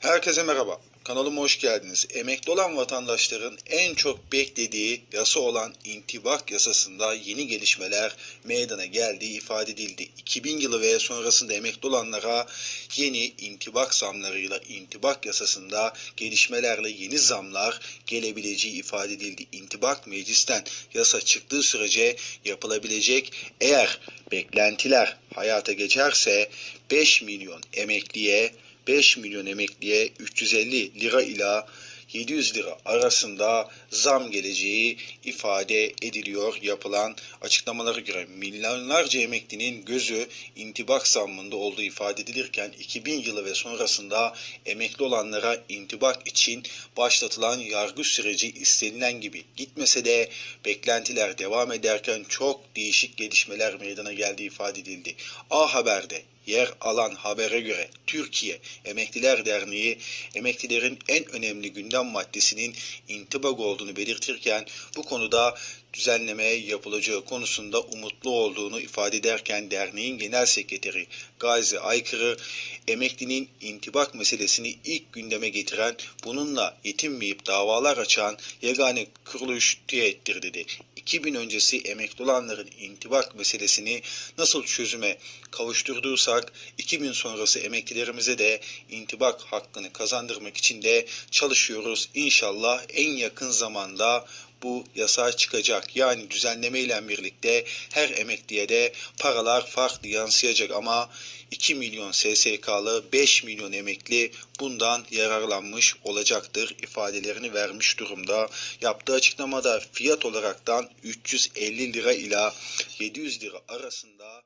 Herkese merhaba. Kanalıma hoş geldiniz. Emekli olan vatandaşların en çok beklediği yasa olan intibak yasasında yeni gelişmeler meydana geldiği ifade edildi. 2000 yılı ve sonrasında emekli olanlara yeni intibak zamlarıyla intibak yasasında gelişmelerle yeni zamlar gelebileceği ifade edildi. İntibak meclisten yasa çıktığı sürece yapılabilecek eğer beklentiler hayata geçerse 5 milyon emekliye 5 milyon emekliye 350 lira ila 700 lira arasında zam geleceği ifade ediliyor yapılan açıklamalara göre milyonlarca emeklinin gözü intibak zammında olduğu ifade edilirken 2000 yılı ve sonrasında emekli olanlara intibak için başlatılan yargı süreci istenilen gibi gitmese de beklentiler devam ederken çok değişik gelişmeler meydana geldiği ifade edildi. A Haber'de yer alan habere göre Türkiye Emekliler Derneği emeklilerin en önemli gündem maddesinin intibak olduğunu belirtirken bu konuda düzenleme yapılacağı konusunda umutlu olduğunu ifade ederken derneğin genel sekreteri Gazi Aykırı emeklinin intibak meselesini ilk gündeme getiren bununla yetinmeyip davalar açan yegane kuruluş TÜİK'tir dedi. 2000 öncesi emekli olanların intibak meselesini nasıl çözüme kavuşturduysak 2000 sonrası emeklilerimize de intibak hakkını kazandırmak için de çalışıyoruz. İnşallah en yakın zamanda bu yasa çıkacak. Yani düzenleme ile birlikte her emekliye de paralar farklı yansıyacak ama 2 milyon SSK'lı 5 milyon emekli bundan yararlanmış olacaktır ifadelerini vermiş durumda. Yaptığı açıklamada fiyat olaraktan 350 lira ila 700 lira arasında